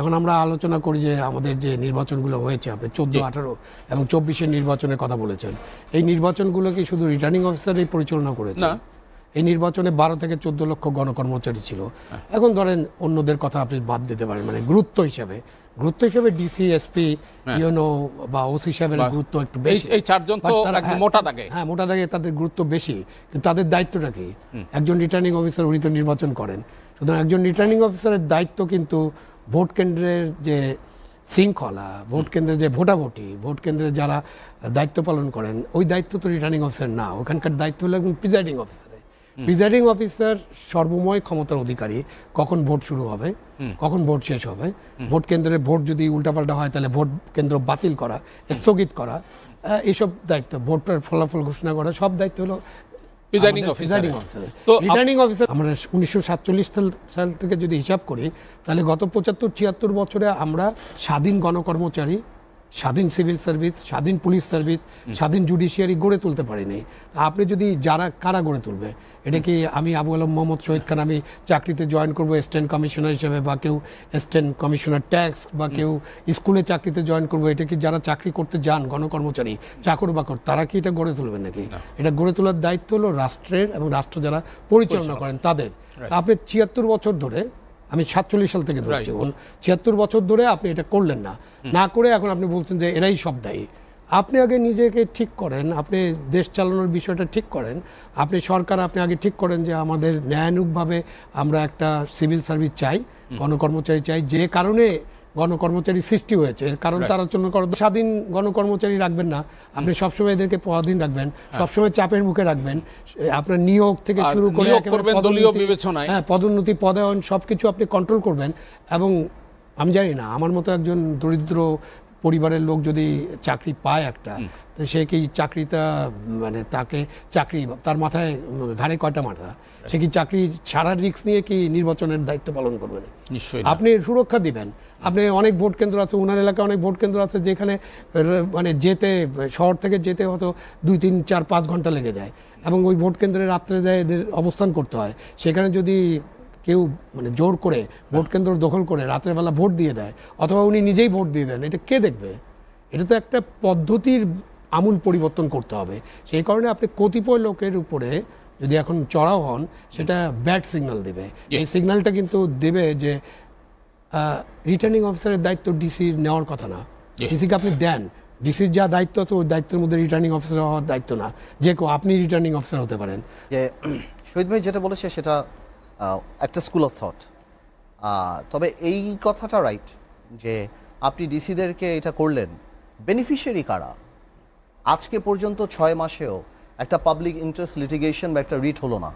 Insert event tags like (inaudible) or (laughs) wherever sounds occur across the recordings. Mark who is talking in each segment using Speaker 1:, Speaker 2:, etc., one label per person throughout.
Speaker 1: এখন আমরা আলোচনা করি যে আমাদের যে নির্বাচনগুলো হয়েছে আপনি চোদ্দ আঠারো এবং চব্বিশের নির্বাচনের কথা বলেছেন। এই নির্বাচনগুলো কি শুধু রিটার্নিং অফিসারই পরিচালনা করেছে?
Speaker 2: না।
Speaker 1: এই নির্বাচনে বারো থেকে চোদ্দ লক্ষ গণকর্মচারী ছিল। এখন ধরেন অন্যদের কথা আপনি বাদ দিতে পারেন মানে গুরুত্ব হিসাবে। গুরুত্ব হিসাবে ডিসি এসপি ইউনো বা ওসি সাহেবের গুরুত্ব একটু বেশি।
Speaker 2: এই চারজন তো
Speaker 1: হ্যাঁ,
Speaker 2: মোটা দাগে।
Speaker 1: হ্যাঁ মোটা দাগে তাদের গুরুত্ব বেশি। কিন্তু তাদের দায়িত্বটা কি? একজন রিটার্নিং অফিসার উনি তো নির্বাচন করেন। সুতরাং একজন রিটার্নিং অফিসারের দায়িত্ব কিন্তু ভোট কেন্দ্রের যে শৃঙ্খলা ভোট কেন্দ্রের যে ভোটাভুটি ভোট কেন্দ্রে যারা দায়িত্ব পালন করেন ওই দায়িত্ব তো রিটার্নিং অফিসার না। ওখানকার দায়িত্ব হলো একজন প্রিজাইডিং অফিসার প্রিজাইডিং অফিসার সর্বময় ক্ষমতার অধিকারী। কখন ভোট শুরু হবে? কখন ভোট শেষ হবে? ভোট কেন্দ্রে ভোট যদি উল্টাপাল্টা হয় তাহলে ভোট কেন্দ্র বাতিল করা স্থগিত করা এইসব দায়িত্ব ভোটের ফলাফল ঘোষণা করা সব দায়িত্ব হলো
Speaker 2: প্রিজাইডিং অফিসার তো
Speaker 1: রিটার্নিং অফিসার আমরা উনিশশো সাতচল্লিশ সাল থেকে যদি হিসাব করি তাহলে গত পঁচাত্তর ছিয়াত্তর বছরে আমরা স্বাধীন গণকর্মচারী স্বাধীন সিভিল সার্ভিস স্বাধীন পুলিশ সার্ভিস স্বাধীন জুডিশিয়ারি গড়ে তুলতে পারিনি। আপনি যদি যারা কারা গড়ে তুলবে? এটা কি আমি আবু আলম মোহাম্মদ শহীদ খান আমি চাকরিতে জয়েন করব অ্যাসিস্ট্যান্ট কমিশনার হিসেবে বা কেউ অ্যাসিস্ট্যান্ট কমিশনার ট্যাক্স বা কেউ স্কুলে চাকরিতে জয়েন করব? এটা কি যারা চাকরি করতে যান গণকর্মচারী চাকর বাকর তারা কি এটা গড়ে তুলবেন নাকি? এটা গড়ে তোলার দায়িত্ব হলো রাষ্ট্রের এবং রাষ্ট্র যারা পরিচালনা করেন তাদের। আপনি ছিয়াত্তর বছর ধরে আমি সাতচল্লিশ সাল থেকে ধরছি। ছিয়াত্তর বছর ধরে আপনি এটা করলেন না। না করে এখন আপনি বলছেন যে এরাই সব দায়ী। আপনি আগে নিজেকে ঠিক করেন আপনি দেশ চালানোর বিষয়টা ঠিক করেন। আপনি সরকার আপনি আগে ঠিক করেন যে আমাদের ন্যায়ানুকভাবে আমরা একটা সিভিল সার্ভিস চাই গণকর্মচারী চাই। যে কারণে গণকর্মচারী সৃষ্টি হয়েছে। এর কারণ তার জন্য স্বাধীন গণকর্মচারী রাখবেন না। আপনি সবসময় এদেরকে পরাধীন রাখবেন সবসময় চাপের মুখে রাখবেন। আপনার নিয়োগ থেকে শুরু করে
Speaker 2: দলীয় বিবেচনায়।
Speaker 1: হ্যাঁ পদোন্নতি পদায়ন সবকিছু আপনি কন্ট্রোল করবেন। এবং আমি জানি না আমার মতো একজন দরিদ্র পরিবারের লোক যদি চাকরি পায় একটা তো সে কি চাকরিটা মানে তাকে চাকরি তার মাথায় ঘাড়ে কয়টা মাথা? সে কি চাকরি ছাড়ার রিস্ক নিয়ে কি নির্বাচনের দায়িত্ব পালন করবে?
Speaker 2: নিশ্চয়ই
Speaker 1: আপনি সুরক্ষা দিবেন। আপনি অনেক ভোট কেন্দ্র আছে ওনার এলাকায় অনেক ভোট কেন্দ্র আছে যেখানে মানে যেতে শহর থেকে যেতে হয়তো দুই তিন চার পাঁচ ঘণ্টা লেগে যায়। এবং ওই ভোট কেন্দ্রে রাত্রে যায় এদের অবস্থান করতে হয়। সেখানে যদি কেউ মানে জোর করে ভোট কেন্দ্র দখল করে রাতের বেলা ভোট দিয়ে দেয় অথবা উনি নিজেই ভোট দিয়ে দেন এটা কে দেখবে? এটা তো একটা পদ্ধতির আমূল পরিবর্তন করতে হবে। সেই কারণে আপনি কতিপয় লোকের উপরে যদি এখন চড়াও হন সেটা ব্যাড সিগন্যাল দেবে। এই সিগন্যালটা কিন্তু দেবে যে রিটার্নিং অফিসারের দায়িত্ব ডিসির নেওয়ার কথা না। ডিসিকে আপনি দেন। ডিসির যা দায়িত্ব আছে ওই দায়িত্বের মধ্যে রিটার্নিং অফিসার হওয়ার দায়িত্ব না। যে কেউ আপনি রিটার্নিং অফিসার হতে পারেন।
Speaker 3: যে শহীদ ভাই যেটা বলেছে সেটা একটা স্কুল অফ থট তবে এই কথাটা রাইট যে আপনি ডিসিদেরকে এটা করলেন বেনিফিশিয়ারি কারা? আজকে পর্যন্ত ছয় মাসেও একটা পাবলিক ইন্টারেস্ট লিটিগেশন বা একটা রিট হলো না,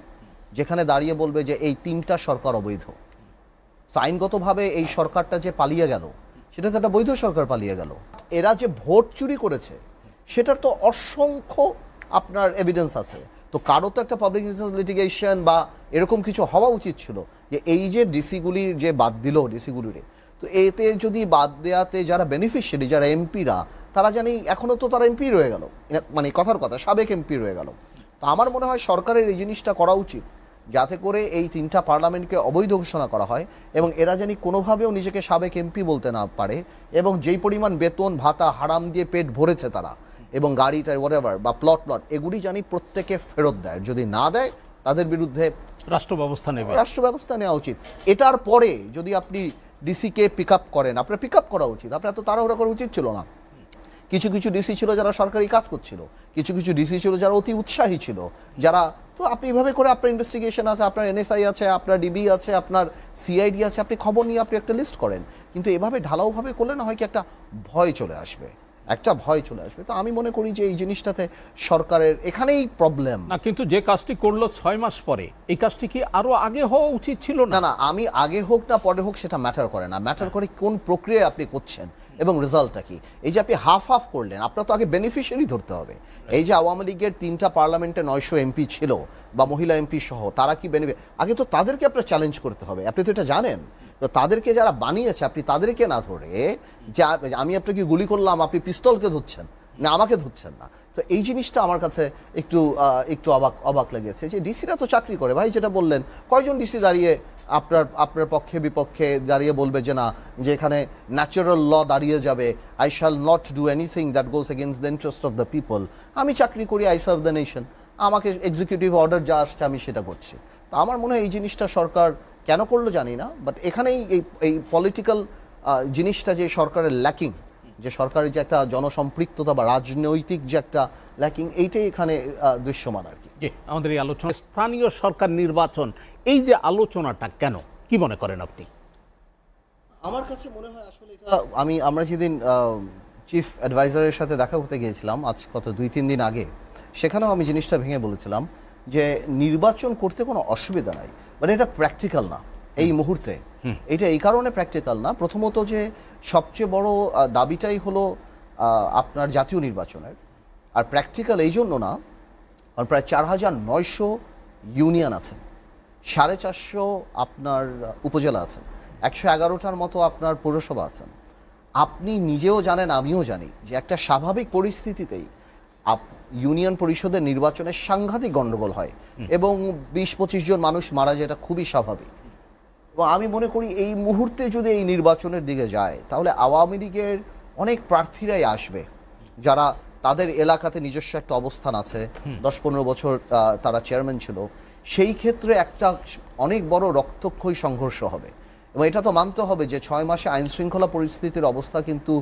Speaker 3: যেখানে দাঁড়িয়ে বলবে যে এই তিনটা সরকার অবৈধ। আইনগতভাবে এই সরকারটা যে পালিয়ে গেল, সেটা তো একটা বৈধ সরকার পালিয়ে গেল। এরা যে ভোট চুরি করেছে, সেটার তো অসংখ্য আপনার এভিডেন্স আছে। তো কারও তো একটা পাবলিক লিটিগেশন বা এরকম কিছু হওয়া উচিত ছিল যে এই যে ডিসিগুলির যে বাদ দিল ডিসিগুলিরে, তো এতে যদি বাদ দেওয়াতে যারা বেনিফিশিয়ারি যারা এমপিরা, তারা জানি এখনও তো তারা এমপি রয়ে গেল। মানে কথার কথা, সাবেক এমপি রয়ে গেল। তো আমার মনে হয় সরকারের এই জিনিসটা করা উচিত, যাতে করে এই তিনটা পার্লামেন্টকে অবৈধ ঘোষণা করা হয় এবং এরা জানি কোনোভাবেও নিজেকে সাবেক এমপি বলতে না পারে এবং যেই পরিমাণ বেতন, ভাতা, হারাম দিয়ে পেট ভরেছে তারা এবং গাড়িটা ওয়ারেভার বা প্লট প্লট এগুলি জানি প্রত্যেকে ফেরত দেয়। যদি না দেয় তাদের বিরুদ্ধে
Speaker 2: রাষ্ট্র ব্যবস্থা নেবে।
Speaker 3: রাষ্ট্র ব্যবস্থা নেওয়া উচিত। এটার পরে যদি আপনি ডিসিকে পিক আপ করেন আপনার পিক আপ করা উচিত। আপনার তো তাড়াহুড়া করা উচিত ছিল না। কিছু কিছু ডিসি ছিল যারা সরকারি কাজ করছিল। কিছু কিছু ডিসি ছিল যারা অতি উৎসাহী ছিল। যারা তো আপনি এইভাবে করে আপনার ইনভেস্টিগেশন আছে আপনার এনএসআই আছে আপনার ডিবি আছে আপনার সিআইডি আছে আপনি খবর নিয়ে আপনি একটা লিস্ট করেন। কিন্তু এভাবে ঢালাওভাবে করলে না হয় কি একটা ভয় চলে আসবে। একটা ভয় চলে আসবে। তো আমি মনে করি যে এই জিনিসটাতে সরকারের এখানেই প্রবলেম
Speaker 2: না কিন্তু যে কাজটি করল ছয় মাস পরে এই কাজটি কি আরও আগে হওয়া উচিত ছিল
Speaker 3: না?
Speaker 2: না
Speaker 3: আমি আগে হোক না পরে হোক সেটা ম্যাটার করে না। ম্যাটার করে কোন প্রক্রিয়ায় আপনি করছেন এবং রেজাল্টটা কি। এই যে আপনি হাফ হাফ করলেন আপনার তো আগে বেনিফিশিয়ারি ধরতে হবে। এই যে আওয়ামী লীগের তিনটা পার্লামেন্টে নয়শো এমপি ছিল বা মহিলা এমপি সহ তারা কি বেনিফিট আগে তো তাদেরকে আপনার চ্যালেঞ্জ করতে হবে। আপনি তো এটা জানেন। তো তাদেরকে যারা বানিয়েছে, আপনি তাদেরকে না ধরে যে আমি আপনাকে গুলি করলাম, আপনি পিস্তলকে ধরছেন। না, আমাকে ধরছেন না। তো এই জিনিসটা আমার কাছে একটু একটু অবাক অবাক লেগেছে যে ডিসিরা তো চাকরি করে। ভাই যেটা বললেন, কয়জন ডিসি দাঁড়িয়ে আপনার আপনার পক্ষে, বিপক্ষে দাঁড়িয়ে বলবে যে না, যে এখানে ন্যাচারাল ল দাঁড়িয়ে যাবে I shall not do anything that goes against the interest of the people আমি চাকরি করি আই সার্ভ দ্য নেশন আমাকে এক্সিকিউটিভ অর্ডার যা আসছে, আমি সেটা করছি। তো আমার মনে হয় এই জিনিসটা সরকার কেন করল জানি না বাট এখানেই এই এই পলিটিক্যাল জিনিসটা যে সরকারের ল্যাকিং যে সরকারের যে একটা জনসম্পৃক্ততা বা রাজনৈতিক যে একটা ল্যাকিং এইটাই এখানে দৃশ্যমান আর কি।
Speaker 2: আমাদের এই আলোচনা স্থানীয় সরকার নির্বাচন এই যে আলোচনাটা কেন? কি মনে করেন আপনি?
Speaker 3: আমার কাছে মনে হয় আসলে এটা আমি আমরা যেদিন চিফ অ্যাডভাইজারের সাথে দেখা করতে গিয়েছিলাম আজ কত দুই তিন দিন আগে সেখানেও আমি জিনিসটা ভেঙে বলেছিলাম যে নির্বাচন করতে কোনো অসুবিধা নাই। মানে এটা প্র্যাকটিক্যাল না এই মুহূর্তে। এটা এই কারণে প্র্যাকটিক্যাল না। প্রথমত যে সবচেয়ে বড় দাবিটাই হলো আপনার জাতীয় নির্বাচনের। আর প্র্যাকটিক্যাল এই জন্য না কারণ প্রায় চার হাজার নয়শো ইউনিয়ন আছে সাড়ে চারশো আপনার উপজেলা আছেন। একশো এগারোটার মতো আপনার পৌরসভা আছেন। আপনি নিজেও জানেন আমিও জানি যে একটা স্বাভাবিক পরিস্থিতিতেই ইউনিয়ন পরিষদের নির্বাচনে সাংঘাতিক গণ্ডগোল হয় এবং বিশ পঁচিশ জন মানুষ মারা যায় এটা খুবই স্বাভাবিক। এবং আমি মনে করি এই মুহূর্তে যদি এই নির্বাচনের দিকে যায় তাহলে আওয়ামী লীগের অনেক প্রার্থীরাই আসবে যারা তাদের এলাকাতে নিজস্ব একটা অবস্থান আছে। দশ পনেরো বছর তারা চেয়ারম্যান ছিল। সেই ক্ষেত্রে একটা অনেক বড় রক্তক্ষয়ী সংঘর্ষ হবে এবং এটা তো মানতে হবে যে ছয় মাসে আইন শৃঙ্খলা পরিস্থিতির অবস্থা কিন্তু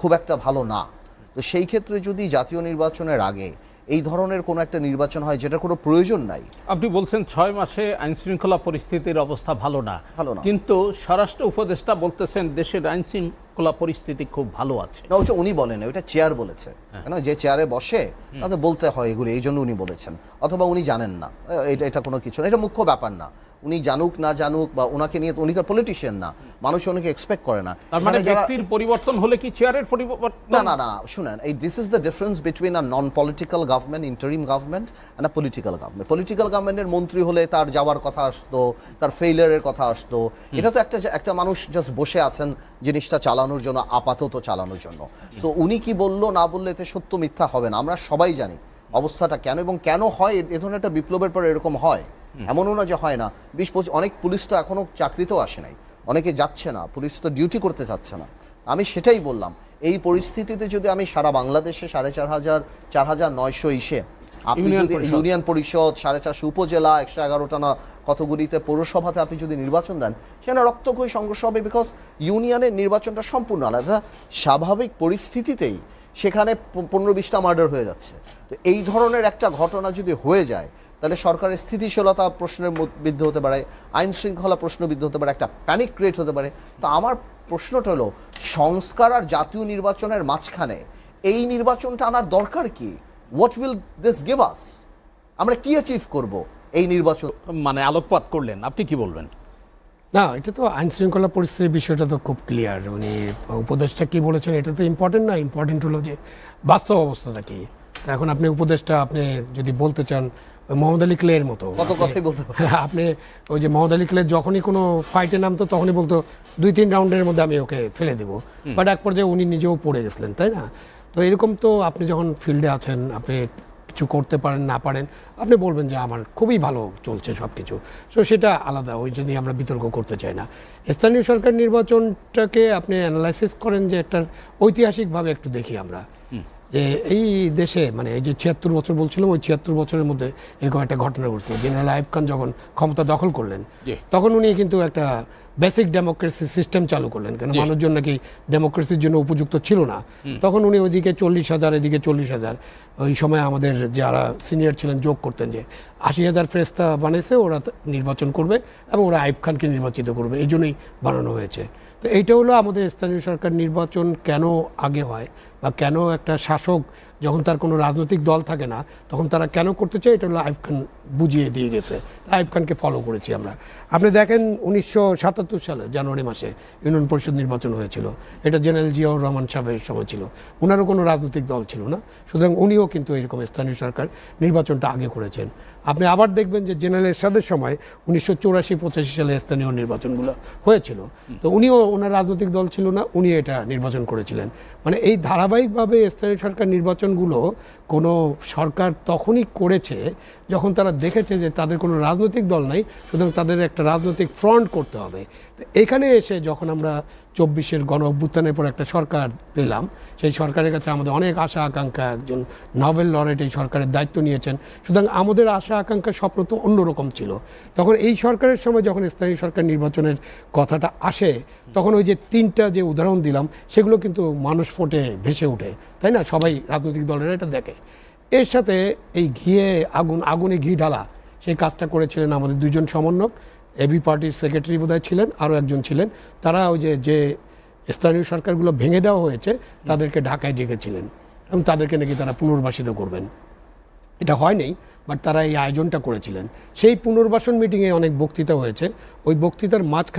Speaker 3: খুব একটা ভালো না। তো সেই ক্ষেত্রে যদি জাতীয় নির্বাচনের আগে এই ধরনের কোনো একটা নির্বাচন হয় যেটা কোনো প্রয়োজন নাই?
Speaker 2: আপনি বলছেন ছয় মাসে আইন শৃঙ্খলা পরিস্থিতির অবস্থা ভালো না।
Speaker 3: ভালো না।
Speaker 2: কিন্তু স্বরাষ্ট্র উপদেষ্টা বলতেছেন দেশের আইন শৃঙ্খলা পরিস্থিতি খুব ভালো আছে।
Speaker 3: না ওটা উনি বলেন ওটা চেয়ার বলেছে। কেন? যে চেয়ারে বসে তাদের বলতে হয় এগুলো এই জন্য উনি বলেছেন। অথবা উনি জানেন না। এটা এটা কোনো কিছু না। এটা মুখ্য ব্যাপার না। উনি জানুক না জানুক বা ওনাকে নিয়ে উনি তো পলিটিশিয়ান না। মানুষ ওনাকে এক্সপেক্ট করে না।
Speaker 2: তার মানে ব্যক্তির পরিবর্তন হলে কি চেয়ারের পরিবর্তন?
Speaker 3: না না না শুনেন এই this is the difference between a non political government interim government and a political government political গভর্নমেন্টের মন্ত্রী হলে তার যাওয়ার কথা আসতো তার ফেইলিয়ারের কথা আসতো। এটা তো একটা একটা মানুষ জাস্ট বসে আছেন জিনিসটা চালানোর জন্য আপাতত চালানোর জন্য। তো উনি কি বলল না বললে এতে সত্য মিথ্যা হবে না। আমরা সবাই জানি অবস্থাটা কেন এবং কেন হয় এ ধরনের একটা বিপ্লবের পর এরকম হয়। এমনও না যে হয় না। বিশ পঁচিশ অনেক পুলিশ তো এখনও চাকরিতেও আসে নাই। অনেকে যাচ্ছে না পুলিশ তো ডিউটি করতে চাচ্ছে না। আমি সেটাই বললাম এই পরিস্থিতিতে যদি আমি সারা বাংলাদেশে সাড়ে চার হাজার চার হাজার নয়শো ইসে আপনি যদি। ইউনিয়ন পরিষদ সাড়ে চারশো উপজেলা একশো এগারোটা না কতগুলিতে পৌরসভাতে আপনি যদি নির্বাচন দেন সেখানে রক্তক্ষয়ী সংঘর্ষ হবে বিকজ ইউনিয়নের নির্বাচনটা সম্পূর্ণ আলাদা। স্বাভাবিক পরিস্থিতিতেই সেখানে পনেরো বিশটা মার্ডার হয়ে যাচ্ছে। তো এই ধরনের একটা ঘটনা যদি হয়ে যায় তাহলে সরকারের স্থিতিশীলতা প্রশ্নের বিদ্ধ হতে পারে আইন শৃঙ্খলা প্রশ্নবিদ্ধ হতে পারে একটা প্যানিক ক্রিয়েট হতে পারে। তো আমার প্রশ্নটা হলো সংস্কার আর জাতীয় নির্বাচনের মাঝখানে এই নির্বাচনটা আনার দরকার কি? What will this give us আমরা কি অ্যাচিভ করব এই নির্বাচন?
Speaker 2: মানে আলোকপাত করলেন আপনি কি বলবেন?
Speaker 1: না এটা তো আইন শৃঙ্খলা পরিস্থিতির বিষয়টা তো খুব ক্লিয়ার উনি উপদেশটা কি বলেছেন এটা তো ইম্পর্টেন্ট না ইম্পর্টেন্ট হলো যে বাস্তব অবস্থাটা কি। এখন আপনি উপদেশটা আপনি যদি বলতে চান মোহাম্মদ আলী ক্লের মতো।
Speaker 3: কত কথাই বলতে (laughs)
Speaker 1: আপনি ওই যে মোহাম্মদ আলী ক্লে যখনই কোনো ফাইটে নামতো তখনই বলতো দুই তিন রাউন্ডের মধ্যে আমি ওকে ফেলে দেবো। বাট এক পর্যায়ে উনি নিজেও পড়ে গেছিলেন তাই না? তো এরকম তো আপনি যখন ফিল্ডে আছেন আপনি কিছু করতে পারেন না পারেন আপনি বলবেন যে আমার খুবই ভালো চলছে সব কিছু সো সেটা আলাদা ওই জন্যই আমরা বিতর্ক করতে চাই না। স্থানীয় সরকার নির্বাচনটাকে আপনি অ্যানালাইসিস করেন যে একটা ঐতিহাসিকভাবে একটু দেখি আমরা। যে এই দেশে মানে এই যে ছিয়াত্তর বছর বলছিলাম ওই ছিয়াত্তর বছরের মধ্যে এরকম একটা ঘটনা ঘটছিল। জেনারেল আইব খান যখন ক্ষমতা দখল করলেন তখন উনি কিন্তু একটা বেসিক ডেমোক্রেসি সিস্টেম চালু করলেন। কেন। মানুষজন নাকি ডেমোক্রেসির জন্য উপযুক্ত ছিল না। তখন উনি ওইদিকে চল্লিশ হাজার এদিকে চল্লিশ হাজার ওই সময় আমাদের যারা সিনিয়র ছিলেন যোগ করতেন যে আশি হাজার ফ্রেস্তা বানিয়েছে ওরা নির্বাচন করবে এবং ওরা আইব খানকে নির্বাচিত করবে। এই জন্যই বানানো হয়েছে। তো এইটা হলো আমাদের স্থানীয় সরকার নির্বাচন কেন আগে হয় বা কেন একটা শাসক যখন তার কোনো রাজনৈতিক দল থাকে না, তখন তারা কেন করতে চায়, এটা হলো আইব খান বুঝিয়ে দিয়ে গেছে। আইব খানকে ফলো করেছি আমরা। আপনি দেখেন উনিশশো সাতাত্তর সালে, জানুয়ারি মাসে ইউনিয়ন পরিষদ নির্বাচন হয়েছিল। এটা জেনারেল জিয়াউর রহমান সাহেবের সময় ছিল। ওনারও কোনো রাজনৈতিক দল ছিল না। সুতরাং উনিও কিন্তু এরকম স্থানীয় সরকার নির্বাচনটা আগে করেছেন। আপনি আবার দেখবেন যে জেনারেল এরশাদের সময় উনিশশো চৌরাশি, পঁচাশি সালে স্থানীয় নির্বাচনগুলো হয়েছিল। তো উনিও ওনার রাজনৈতিক দল ছিল না উনি এটা নির্বাচন করেছিলেন। মানে এই ধারাবাহিকভাবে স্থানীয় সরকার নির্বাচনগুলো কোনো সরকার তখনই করেছে যখন তারা দেখেছে যে তাদের কোনো রাজনৈতিক দল নাই, সুতরাং তাদের একটা রাজনৈতিক ফ্রন্ট করতে হবে। এখানে এসে যখন আমরা চব্বিশের গণ অভ্যুত্থানের পর একটা সরকার পেলাম, সেই সরকারের কাছে আমাদের অনেক আশা, আকাঙ্ক্ষা, একজন নভেল লরেট এই সরকারের দায়িত্ব নিয়েছেন। সুতরাং আমাদের আশা আকাঙ্ক্ষা স্বপ্ন তো অন্যরকম ছিল। তখন এই সরকারের সময় যখন স্থানীয় সরকার নির্বাচনের কথাটা আসে, তখন ওই যে তিনটা যে উদাহরণ দিলাম, সেগুলো কিন্তু মানুষ ফোটে, ভেসে ওঠে। তাই না? সবাই রাজনৈতিক দলেরা এটা দেখে। এর সাথে এই ঘিয়ে আগুন, আগুনে ঘি ঢালা, সেই কাজটা করেছিলেন আমাদের দুজন সমন্বয়ক। এবি পার্টির সেক্রেটারি বোধহয় ছিলেন, আরও একজন ছিলেন। তারা ওই যে যে স্থানীয় সরকারগুলো ভেঙে দেওয়া হয়েছে, তাদেরকে ঢাকায় ডেকেছিলেন এবং তাদেরকে নাকি তারা পুনর্বাসিত করবেন। এটা হয়নি বাট তারা এই আয়োজনটা করেছিলেন। সেই পুনর্বাসন মিটিংয়ে অনেক বক্তৃতা হয়েছে। ওই বক্তৃতার মাঝখানে